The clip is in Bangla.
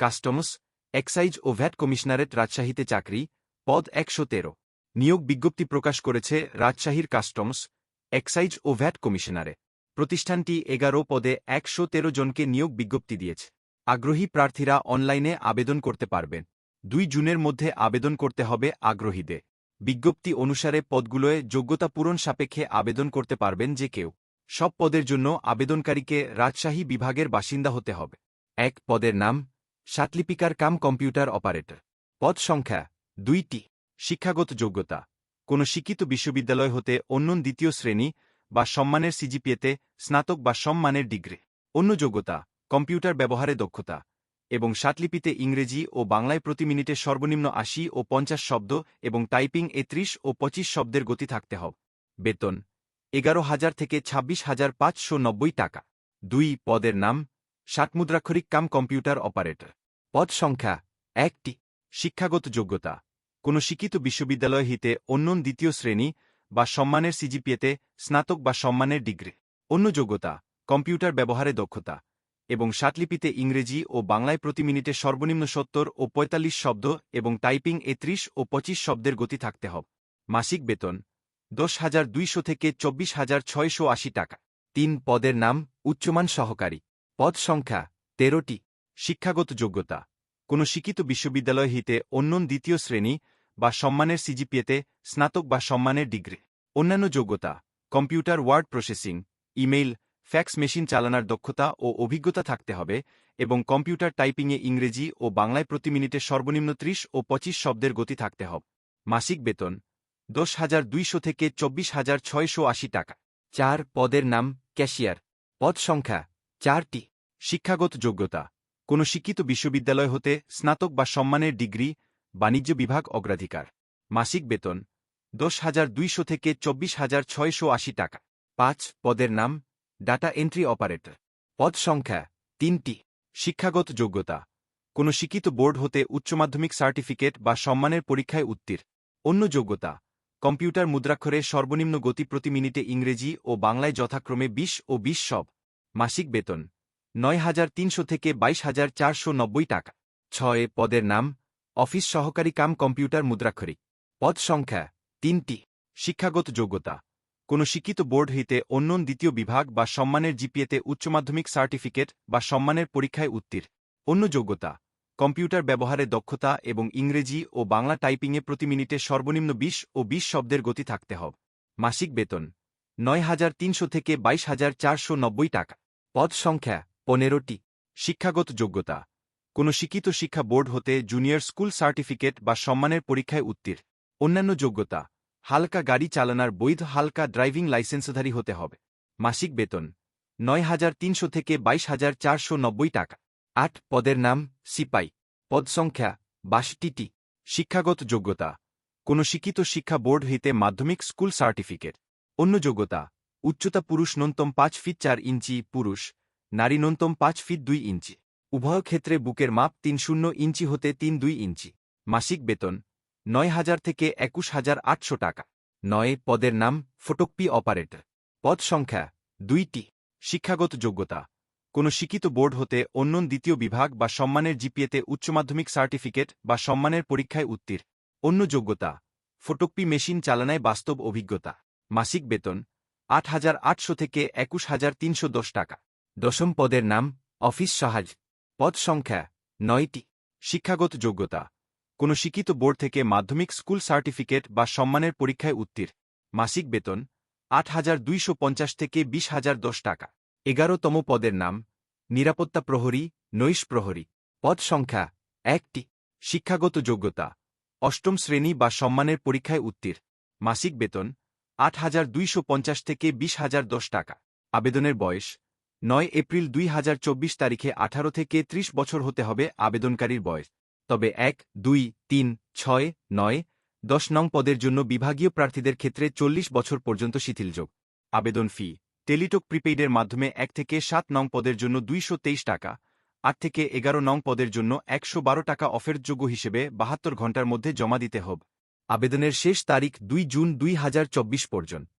কাস্টমস, এক্সাইজ ও ভ্যাট কমিশনারেট রাজশাহীতে চাকরি, পদ একশো তেরো। নিয়োগ বিজ্ঞপ্তি প্রকাশ করেছে রাজশাহীর কাস্টমস, এক্সাইজ ও ভ্যাট কমিশনারে। প্রতিষ্ঠানটি এগারো পদে একশো তেরো জনকে নিয়োগ বিজ্ঞপ্তি দিয়েছে। আগ্রহী প্রার্থীরা অনলাইনে আবেদন করতে পারবেন। দুই জুনের মধ্যে আবেদন করতে হবে আগ্রহীদের। বিজ্ঞপ্তি অনুসারে পদগুলোয় যোগ্যতা পূরণ সাপেক্ষে আবেদন করতে পারবেন যে কেউ। সব পদের জন্য আবেদনকারীকে রাজশাহী বিভাগের বাসিন্দা হতে হবে। এক পদের নাম সাতলিপিকার কাম কম্পিউটার অপারেটর। পদ সংখ্যা দুইটি। শিক্ষাগত যোগ্যতা। কোনো শিক্ষিত বিশ্ববিদ্যালয় হতে অন্য দ্বিতীয় শ্রেণি বা সম্মানের সিজিপিএতে স্নাতক বা সম্মানের ডিগ্রি। অন্য যোগ্যতা, কম্পিউটার ব্যবহারে দক্ষতা এবং সাতলিপিতে ইংরেজি ও বাংলায় প্রতি মিনিটে সর্বনিম্ন আশি ও পঞ্চাশ শব্দ এবং টাইপিং এ ত্রিশ ও পঁচিশ শব্দের গতি থাকতে হবে। বেতন, এগারো হাজার থেকে ছাব্বিশ হাজার পাঁচশো নব্বই টাকা। দুই, পদের নাম ষাটমুদ্রাক্ষরিক কাম কম্পিউটার অপারেটর। পদ সংখ্যা একটি। শিক্ষাগত যোগ্যতা। কোনো শিক্ষিত বিশ্ববিদ্যালয় হিতে অন্য দ্বিতীয় শ্রেণি বা সম্মানের সিজিপিএতে স্নাতক বা সম্মানের ডিগ্রি। অন্য যোগ্যতা, কম্পিউটার ব্যবহারে দক্ষতা এবং সাতলিপিতে ইংরেজি ও বাংলায় প্রতি মিনিটে সর্বনিম্ন সত্তর ও পঁয়তাল্লিশ শব্দ এবং টাইপিং এ ত্রিশ ও পঁচিশ শব্দের গতি থাকতে হবে। মাসিক বেতন, দশ হাজার দুইশো থেকে চব্বিশ হাজার ছয়শো আশি টাকা। তিন পদের নাম উচ্চমান সহকারী। পদ সংখ্যা তেরোটি, শিক্ষাগত যোগ্যতা। কোনো শিক্ষিত বিশ্ববিদ্যালয় হিতে অন্য দ্বিতীয় শ্রেণি বা সম্মানের সিজিপিএতে স্নাতক বা সম্মানের ডিগ্রি। অন্যান্য যোগ্যতা, computer word processing, email, fax machine চালানোর দক্ষতা ও অভিজ্ঞতা থাকতে হবে এবং কম্পিউটার টাইপিংয়ে ইংরেজি ও বাংলায় প্রতি মিনিটে সর্বনিম্ন ত্রিশ ও পঁচিশ শব্দের গতি থাকতে হবে। মাসিক বেতন, দশ হাজার দুইশো থেকে চব্বিশ হাজার ছয়শো আশি টাকা। চার, পদের নাম, ক্যাশিয়ার। পদ সংখ্যা চারটি, শিক্ষাগত যোগ্যতা, কোনো শিক্ষিত বিশ্ববিদ্যালয় হতে স্নাতক বা সম্মানের ডিগ্রি, বাণিজ্য বিভাগ অগ্রাধিকার, মাসিক বেতন, দশ হাজার দুইশো থেকে চব্বিশ হাজার ছয়শো আশি টাকা। পাঁচ, পদের নাম, ডাটা এন্ট্রি অপারেটর। পদ সংখ্যা, তিনটি, শিক্ষাগত যোগ্যতা, কোনো শিক্ষিত বোর্ড হতে উচ্চ মাধ্যমিক সার্টিফিকেট বা সম্মানের পরীক্ষায় উত্তীর অন্য যোগ্যতা, কম্পিউটার মুদ্রাক্ষরে সর্বনিম্ন গতি প্রতি মিনিটে ইংরেজি ও বাংলায় যথাক্রমে বিশ ও বিশ সব। মাসিক বেতন, নয় হাজার তিনশো থেকে বাইশ হাজার চারশো নব্বই টাকা। ছয়, পদের নাম, অফিস সহকারী কাম কম্পিউটার মুদ্রাক্ষরিক পদ সংখ্যা, তিনটি। শিক্ষাগত যোগ্যতা, কোনো শিক্ষিত বোর্ড হইতে অন্য দ্বিতীয় বিভাগ বা সম্মানের জিপিএতে উচ্চ মাধ্যমিক সার্টিফিকেট বা সম্মানের পরীক্ষায় উত্তীর অন্য যোগ্যতা, কম্পিউটার ব্যবহারে দক্ষতা এবং ইংরেজি ও বাংলা টাইপিংয়ে প্রতি মিনিটে সর্বনিম্ন বিশ ও বিশ শব্দের গতি থাকতে হবে। মাসিক বেতন, নয় হাজার তিনশো থেকে বাইশ হাজার চারশো নব্বই টাকা। পদ সংখ্যা পনেরোটি, শিক্ষাগত যোগ্যতা। কোনো শিক্ষিত শিক্ষা বোর্ড হতে জুনিয়র স্কুল সার্টিফিকেট বা সম্মানের পরীক্ষায় উত্তীর অন্যান্য যোগ্যতা, হালকা গাড়ি চালানোর বৈধ হালকা ড্রাইভিং লাইসেন্সধারী হতে হবে। মাসিক বেতন, নয় হাজার তিনশো থেকে বাইশ হাজার চারশো নব্বই টাকা। আট, পদের নাম, সিপাই। পদ সংখ্যা, বাষট্টিটি, শিক্ষাগত যোগ্যতা। কোনো শিক্ষিত শিক্ষা বোর্ড হইতে মাধ্যমিক স্কুল সার্টিফিকেট। অন্য যোগ্যতা উচ্চতা পুরুষ ন্যূনতম পাঁচ ফিট চার ইঞ্চি, পুরুষ নারী ন্যূনতম পাঁচ ফিট দুই ইঞ্চি। উভয় ক্ষেত্রে বুকের মাপ তিন শূন্য ইঞ্চি হতে তিন দুই ইঞ্চি। মাসিক বেতন নয় হাজার থেকে একুশ হাজার আটশো টাকা। নয়, পদের নাম ফটোকপি অপারেটর। পদ সংখ্যা দুইটি। শিক্ষাগত যোগ্যতা কোনো শিক্ষিত বোর্ড হতে অন্য দ্বিতীয় বিভাগ বা সম্মানের জিপিএতে উচ্চ মাধ্যমিক সার্টিফিকেট বা সম্মানের পরীক্ষায় উত্তীর অন্য যোগ্যতা ফটোকপি মেশিন চালানায় বাস্তব অভিজ্ঞতা। মাসিক বেতন আট হাজার আটশো থেকে একুশ হাজার তিনশো দশ টাকা। দশম পদের নাম অফিস সাহায্য। পদ সংখ্যা নয়টি। শিক্ষাগত যোগ্যতা। কোনো শিক্ষিত বোর্ড থেকে মাধ্যমিক স্কুল সার্টিফিকেট বা সম্মানের পরীক্ষায় উত্তীর মাসিক বেতন আট হাজার দুইশো পঞ্চাশ থেকে বিশ হাজার দশ টাকা। এগারোতম পদের নাম নিরাপত্তা প্রহরী, নৈশ প্রহরী। পদ সংখ্যা একটি। শিক্ষাগত যোগ্যতা। অষ্টম শ্রেণি বা সম্মানের পরীক্ষায় উত্তীর মাসিক বেতন আট হাজার দুইশো পঞ্চাশ থেকে বিশ হাজার দশ টাকা। আবেদনের বয়স, নয় এপ্রিল দুই হাজার চব্বিশ তারিখে আঠারো থেকে ত্রিশ বছর হতে হবে আবেদনকারীর বয়স। তবে এক, দুই, তিন, ছয়, নয়, দশ নং পদের জন্য বিভাগীয় প্রার্থীদের ক্ষেত্রে চল্লিশ বছর পর্যন্ত শিথিলযোগ। আবেদন ফি, টেলিটক প্রিপেইডের মাধ্যমে এক থেকে সাত নং পদের জন্য দুইশো তেইশ টাকা, আট থেকে এগারো নং পদের জন্য একশো বারো টাকা অফেরযোগ্য হিসেবে বাহাত্তর ঘণ্টার মধ্যে জমা দিতে হবে। আবেদনের শেষ তারিখ দুই জুন দুই হাজার চব্বিশ পর্যন্ত।